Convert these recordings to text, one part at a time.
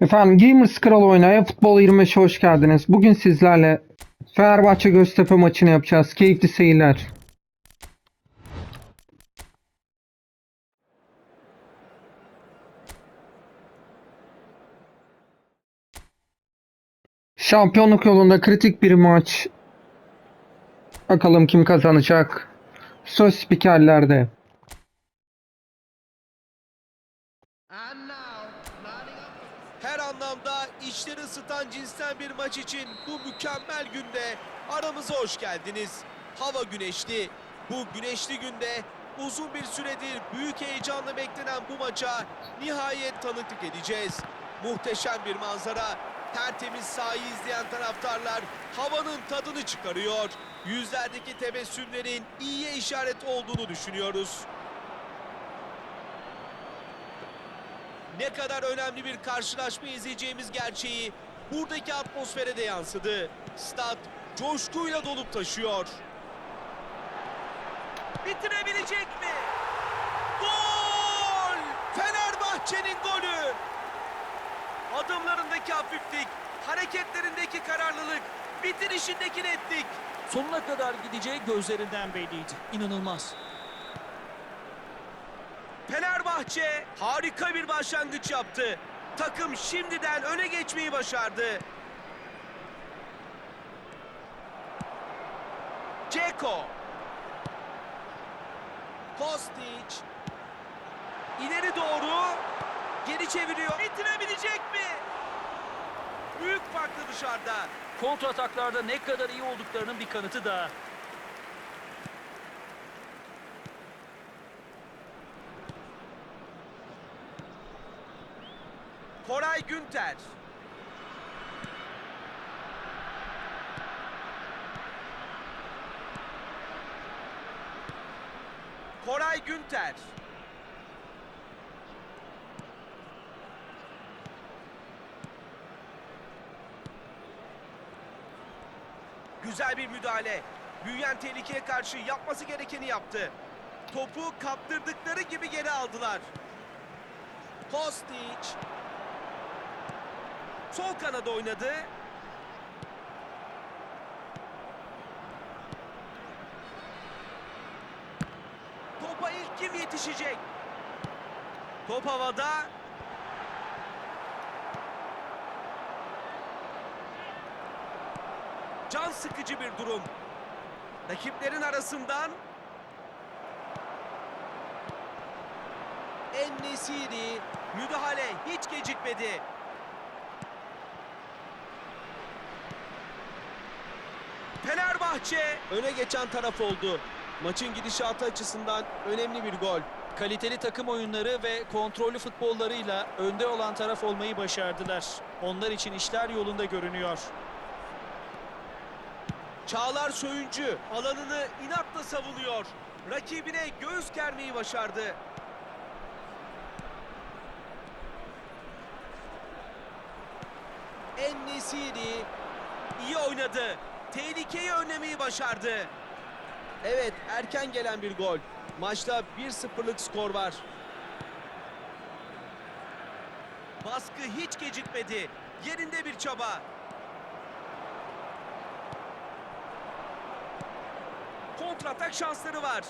Efendim Gamers Kral oynaya Futbol 25'e hoş geldiniz. Bugün sizlerle Fenerbahçe Göztepe maçını yapacağız. Keyifli seyirler. Şampiyonluk yolunda kritik bir maç. Bakalım kim kazanacak. Söz spikerlerde. Maç için bu mükemmel günde aramıza hoş geldiniz. Hava güneşli. Bu güneşli günde uzun bir süredir büyük heyecanla beklenen bu maça nihayet tanıklık edeceğiz. Muhteşem bir manzara. Tertemiz sahayı izleyen taraftarlar havanın tadını çıkarıyor. Yüzlerdeki tebessümlerin iyiye işaret olduğunu düşünüyoruz. ne kadar önemli bir karşılaşma izleyeceğimiz gerçeği buradaki atmosfere de yansıdı. Stat coşkuyla dolup taşıyor. Bitirebilecek mi? Gol! Fenerbahçe'nin golü! Adımlarındaki hafiflik, hareketlerindeki kararlılık, bitirişindeki netlik. Sonuna kadar gideceği gözlerinden belliydi. İnanılmaz. Fenerbahçe harika bir başlangıç yaptı. Takım şimdiden öne geçmeyi başardı. Ceko. Kostic. İleri doğru. Geri çeviriyor. Bitirebilecek mi? Büyük farklı dışarıda. Kontra ataklarda ne kadar iyi olduklarının bir kanıtı daha. Koray Günter. Koray Günter. Güzel bir müdahale. Büyüyen tehlikeye karşı yapması gerekeni yaptı. Topu kaptırdıkları gibi geri aldılar. Kostic. Sol kanada oynadı. Topa ilk kim yetişecek? Top havada. Can sıkıcı bir durum. Rakiplerin arasından En-Nesyri müdahale hiç gecikmedi. Fenerbahçe öne geçen taraf oldu. Maçın gidişatı açısından önemli bir gol. Kaliteli takım oyunları ve kontrollü futbollarıyla önde olan taraf olmayı başardılar. Onlar için işler yolunda görünüyor. Çağlar Söyüncü alanını inatla savunuyor. Rakibine göğüs germeyi başardı. En-Nesyri iyi oynadı. Tehlikeyi önlemeyi başardı. Evet erken gelen bir gol. Maçta 1-0'lık skor var. Baskı hiç gecikmedi. Yerinde bir çaba. Kontratak şansları var.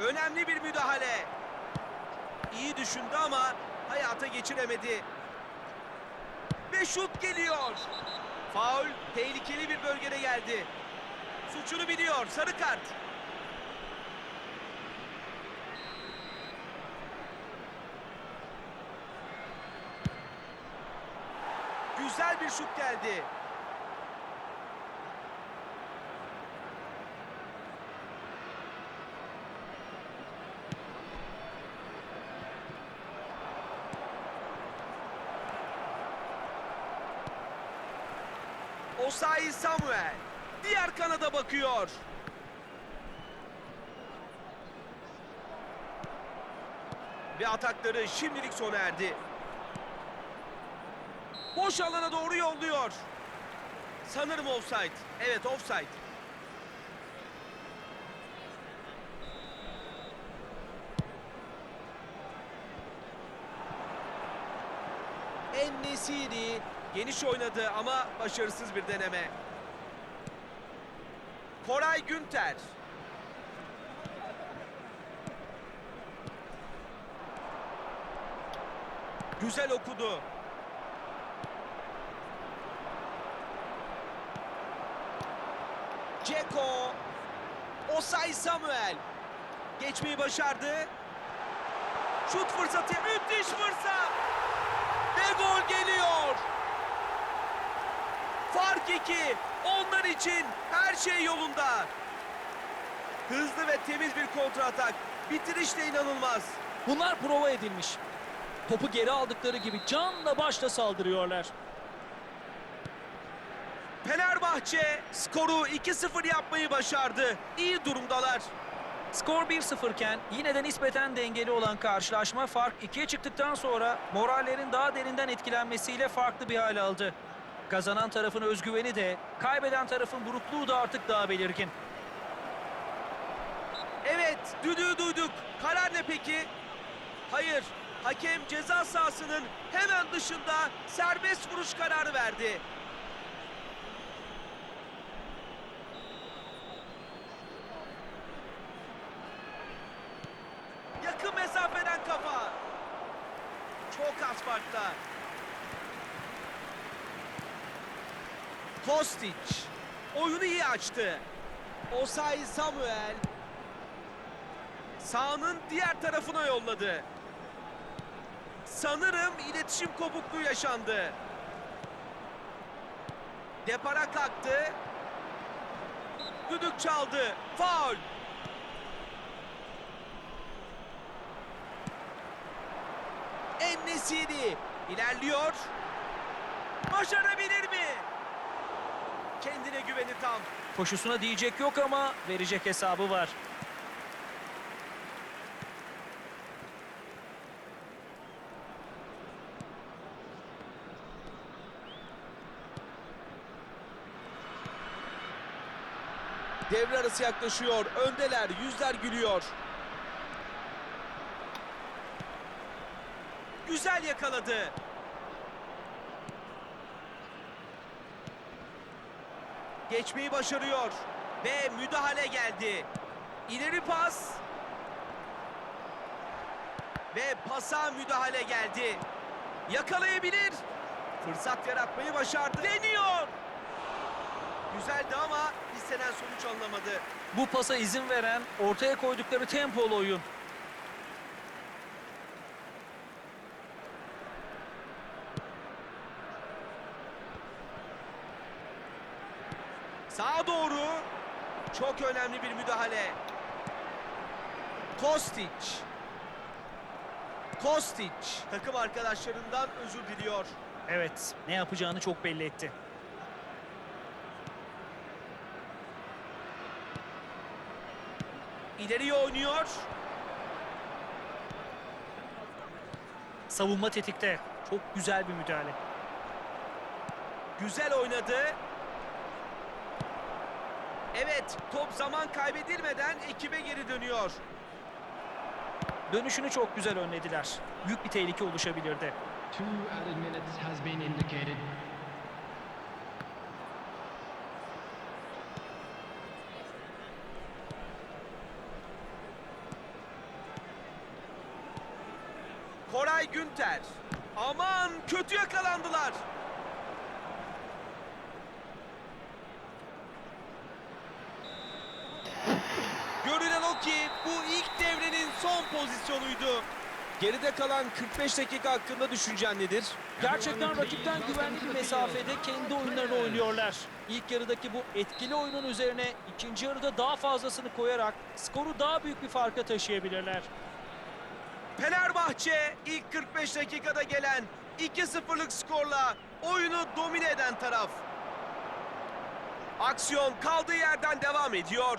Önemli bir müdahale. İyi düşündü ama hayata geçiremedi. Ve şut geliyor. Faul tehlikeli bir bölgede geldi. Suçunu biliyor. Sarı kart. Güzel bir şut geldi. da bakıyor. Ve atakları şimdilik sona erdi. Boş alana doğru yolluyor. Sanırım offside. Evet offside. En Nesiri geniş oynadı ama başarısız bir deneme. Koray Günter. Güzel okudu. Ceko. Osay Samuel. Geçmeyi başardı. Şut fırsatı. Müthiş fırsat. Ve gol geliyor. Fark 2. Onlar için her şey yolunda. Hızlı ve temiz bir kontra atak. Bitiriş de inanılmaz. Bunlar prova edilmiş. Topu geri aldıkları gibi canla başla saldırıyorlar. Fenerbahçe skoru 2-0 yapmayı başardı. İyi durumdalar. Skor 1-0 iken yine de nispeten dengeli olan karşılaşma fark 2'ye çıktıktan sonra morallerin daha derinden etkilenmesiyle farklı bir hal aldı. Kazanan tarafın özgüveni de, kaybeden tarafın burukluğu da artık daha belirgin. Evet, düdüğü duyduk. Karar ne peki? Hayır, hakem ceza sahasının hemen dışında serbest vuruş kararı verdi. Kostic oyunu iyi açtı. Osay Samuel Sağının diğer tarafına yolladı. Sanırım iletişim kopukluğu yaşandı. Depara kalktı. Düdük çaldı. Faul. En-Nesyri ilerliyor. Başarabilir? Kendine güveni tam. Koşusuna diyecek yok ama verecek hesabı var. Devre arası yaklaşıyor. Öndeler. Yüzler gülüyor. Güzel yakaladı. Geçmeyi başarıyor. Ve müdahale geldi. İleri pas. Ve pasa müdahale geldi. Yakalayabilir. Fırsat yaratmayı başardı. Deniyor. Güzeldi ama istenen sonuç alınamadı. Bu pasa izin veren ortaya koydukları tempolu oyun. Sağa doğru. Çok önemli bir müdahale. Kostic. Kostic takım arkadaşlarından özür diliyor. Evet, ne yapacağını çok belli etti. İleriye oynuyor. Savunma tetikte. Çok güzel bir müdahale. Güzel oynadı. Evet, top zaman kaybedilmeden ekibe geri dönüyor. Dönüşünü çok güzel önlediler. Büyük bir tehlike oluşabilirdi. Koray Günter. Aman kötü yakalandılar. Görünen o ki bu ilk devrenin son pozisyonuydu. Geride kalan 45 dakika hakkında düşüncen nedir? Gerçekten rakipten güvenli bir mesafede kendi oyunlarını oynuyorlar. İlk yarıdaki bu etkili oyunun üzerine ikinci yarıda daha fazlasını koyarak skoru daha büyük bir farka taşıyabilirler. Fenerbahçe ilk 45 dakikada gelen 2-0'lık skorla oyunu domine eden taraf. Aksiyon kaldığı yerden devam ediyor.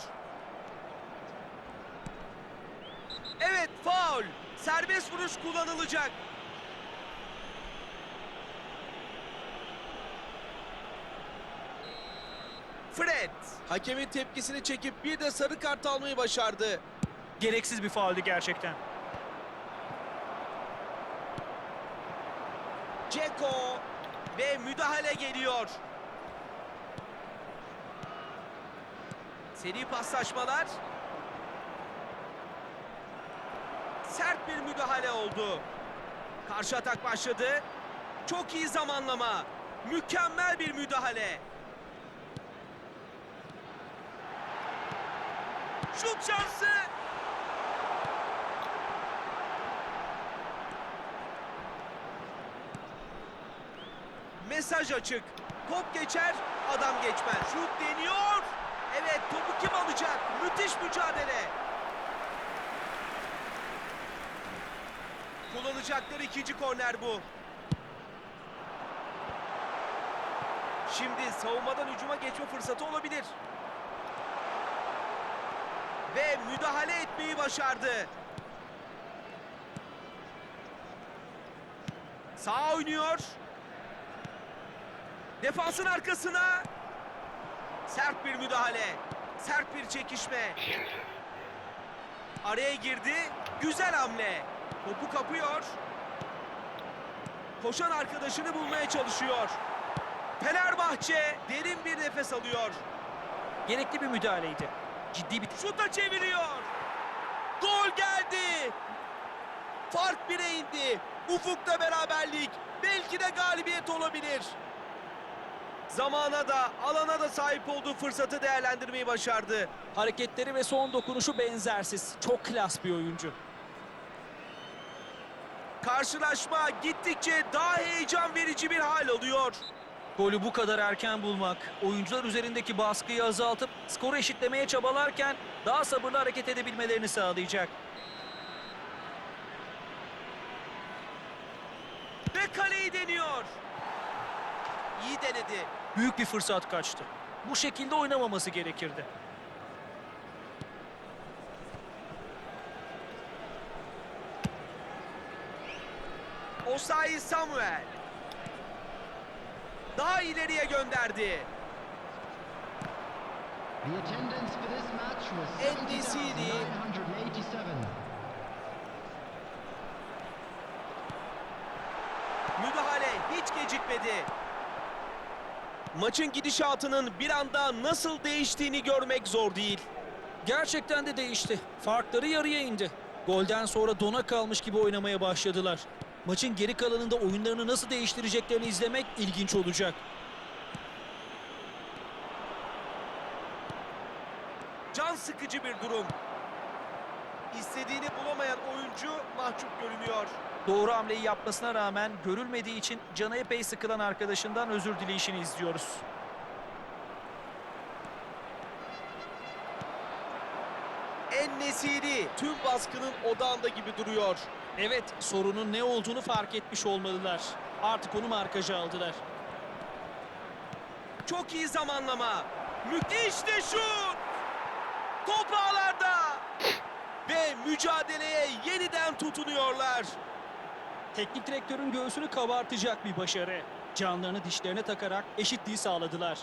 Evet faul. Serbest vuruş kullanılacak. Fred hakemin tepkisini çekip bir de sarı kart almayı başardı. Gereksiz bir fauldü gerçekten. Ceko ve müdahale geliyor. Seri paslaşmalar. Sert bir müdahale oldu. Karşı atak başladı. Çok iyi zamanlama. Mükemmel bir müdahale. Şut şansı. Mesaj açık. Top geçer, adam geçmez. Şut deniyor. Evet, topu kim alacak? Müthiş mücadele. Kullanacakları ikinci korner bu. Şimdi savunmadan hücuma geçme fırsatı olabilir. Ve müdahale etmeyi başardı. Sağ oynuyor. Defansın arkasına. Sert bir müdahale. Sert bir çekişme. Araya girdi. Güzel hamle. Topu kapıyor. Koşan arkadaşını bulmaya çalışıyor. Fenerbahçe derin bir nefes alıyor. Gerekli bir müdahaleydi. Ciddi bir Şuta çeviriyor. Gol geldi. Fark bire indi. Ufukta beraberlik. Belki de galibiyet olabilir. Zamana da alana da sahip olduğu fırsatı değerlendirmeyi başardı. hareketleri ve son dokunuşu benzersiz. Çok klas bir oyuncu. Karşılaşma gittikçe daha heyecan verici bir hal alıyor. Golü bu kadar erken bulmak, oyuncular üzerindeki baskıyı azaltıp skoru eşitlemeye çabalarken daha sabırlı hareket edebilmelerini sağlayacak. Ve kaleyi deniyor. İyi denedi. Büyük bir fırsat kaçtı. Bu şekilde oynamaması gerekirdi. Osayi Samuel. Daha ileriye gönderdi. The attendance for this match was En-Nesyri. 70,987. Müdahale hiç gecikmedi. Maçın gidişatının bir anda nasıl değiştiğini görmek zor değil. Gerçekten de değişti. Farkları yarıya indi. Golden sonra dona kalmış gibi oynamaya başladılar. Maçın geri kalanında oyunlarını nasıl değiştireceklerini izlemek ilginç olacak. Can sıkıcı bir durum. İstediğini bulamayan oyuncu mahcup görünüyor. Doğru hamleyi yapmasına rağmen görülmediği için canı epey sıkılan arkadaşından özür dileyişini izliyoruz. En Nesiri tüm baskının odağında gibi duruyor. Evet, sorunun ne olduğunu fark etmiş olmalılar. Artık onu markaja aldılar. Çok iyi zamanlama. Müthiş de şut. Top ağlarda. Ve mücadeleye yeniden tutunuyorlar. Teknik direktörün göğsünü kabartacak bir başarı. Canlarını dişlerine takarak eşitliği sağladılar.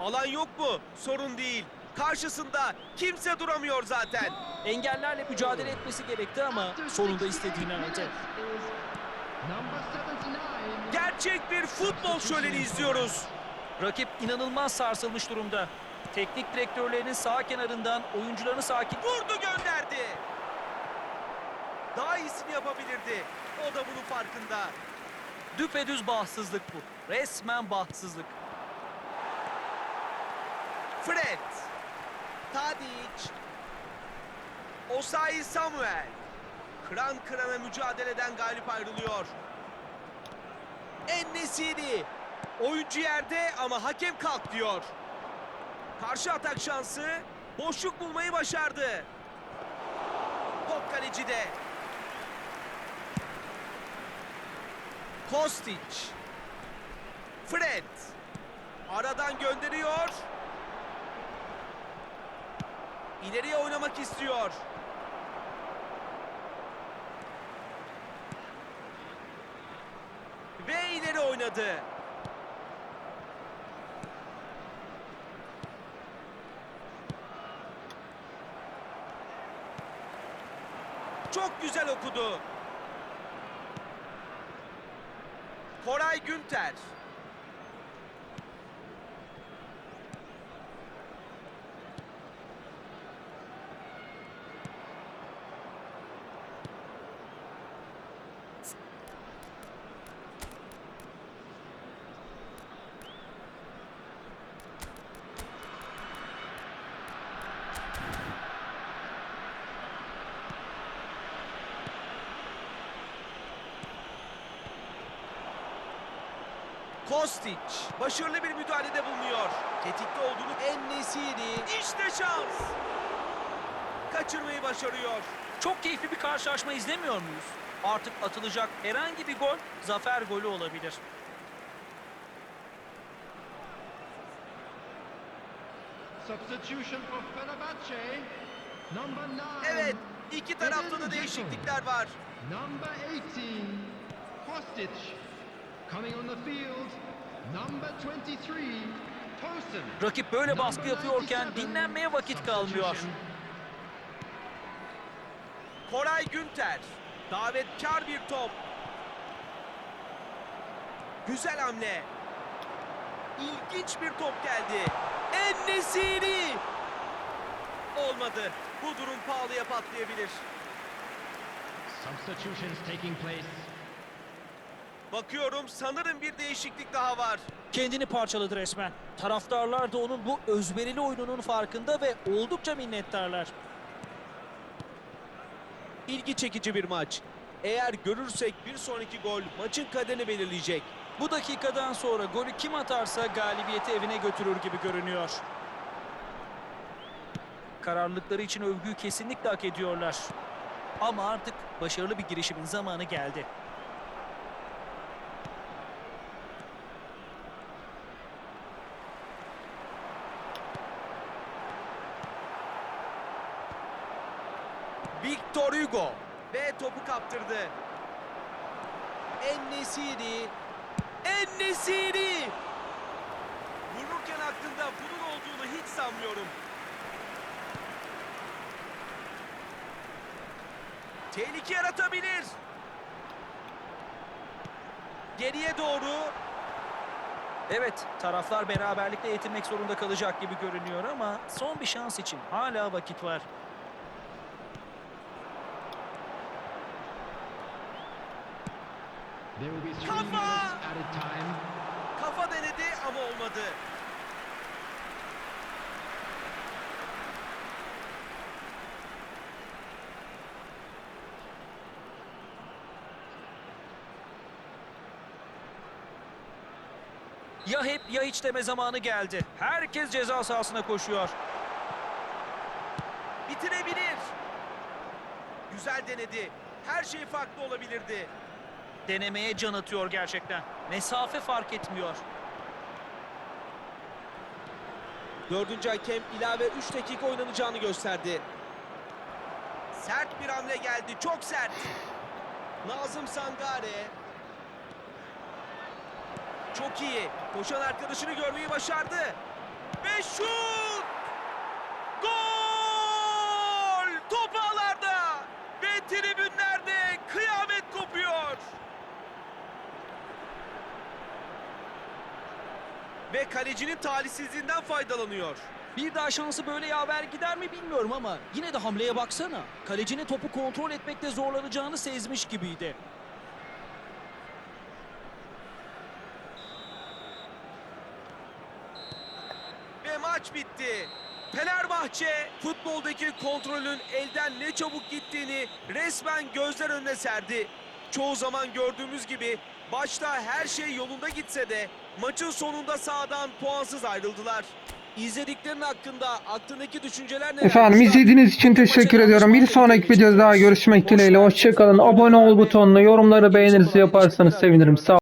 Alan yok mu? Sorun değil. Karşısında kimse duramıyor zaten. Engellerle mücadele etmesi gerekti ama sonunda 66 istediğini aldı. is number 79. Gerçek bir futbol şöleni izliyoruz. Rakip inanılmaz sarsılmış durumda. Teknik direktörlerinin sağ kenarından oyuncularını sakin... Vurdu gönderdi. Daha iyisini yapabilirdi. O da bunun farkında. Düpedüz bahtsızlık bu. Resmen bahtsızlık. Fred. Tadic. Osayi Samuel. Kıran kırana mücadeleden galip ayrılıyor. En-Nesyri. Oyuncu yerde ama hakem kalk diyor. Karşı atak şansı. Boşluk bulmayı başardı. Top kalecide. Kostic. Fred. Aradan gönderiyor. İleriye oynamak istiyor. Ve ileri oynadı. Çok güzel okudu. Koray Günter. Kostic başarılı bir müdahalede bulunuyor. Tetikte olduğunu en nesiri. İşte şans. Kaçırmayı başarıyor. Çok keyifli bir karşılaşma izlemiyor muyuz? Artık atılacak herhangi bir gol zafer golü olabilir. Substitution for Fenerbahce. Number 9. Evet, iki tarafta da değişiklikler var. Number 18. Kostic. Coming on the field. Number 23. Tosin. Rakip böyle baskı yapıyorken 97. dinlenmeye vakit kalmıyor. Koray Günter. Davetkar bir top. Güzel hamle. İlginç bir top geldi. En-Nesyri. Olmadı. Bu durum pahalıya patlayabilir. Substitutions taking place. Bakıyorum sanırım bir değişiklik daha var. Kendini parçaladı resmen. Taraftarlar da onun bu özverili oyununun farkında ve oldukça minnettarlar. İlgi çekici bir maç. Eğer görürsek bir sonraki gol maçın kaderini belirleyecek. Bu dakikadan sonra golü kim atarsa galibiyeti evine götürür gibi görünüyor. Kararlılıkları için övgüyü kesinlikle hak ediyorlar. Ama artık başarılı bir girişimin zamanı geldi. Victor Hugo ve topu kaptırdı. En-Nesyri. En-Nesyri. Vururken aklında bunun olduğunu hiç sanmıyorum. Tehlike yaratabilir. Geriye doğru Evet, taraflar beraberlikle yetinmek zorunda kalacak gibi görünüyor ama son bir şans için hala vakit var. Kafa! kafa denedi ama olmadı. Ya hep ya hiç deme zamanı geldi. Herkes ceza sahasına koşuyor. Bitirebilir. Güzel denedi. Her şey farklı olabilirdi. Denemeye can atıyor gerçekten. Mesafe fark etmiyor. Dördüncü hakem ilave 3 dakika oynanacağını gösterdi. Sert bir hamle geldi. Çok sert. Nazım Sangare. Çok iyi. Koşan arkadaşını görmeyi başardı. Ve şut! Gol! Top ağlarda! Ve tribünlerde kıyamet kopuyor. Ve kalecinin talihsizliğinden faydalanıyor. Bir daha şansı böyle yaver gider mi bilmiyorum ama yine de hamleye baksana. Kalecinin topu kontrol etmekte zorlanacağını sezmiş gibiydi. Ve maç bitti. Fenerbahçe futboldaki kontrolün elden ne çabuk gittiğini resmen gözler önüne serdi. Çoğu zaman gördüğümüz gibi başta her şey yolunda gitse de maçın sonunda sahadan puansız ayrıldılar. İzlediklerin hakkında aklındaki düşünceler neler? Efendim izlediğiniz için teşekkür ediyorum. Bir sonraki videoda daha görüşmek dileğiyle. Hoşçakalın. Abone ol butonuna yorumları beğeninizi yaparsanız sevinirim. Sağ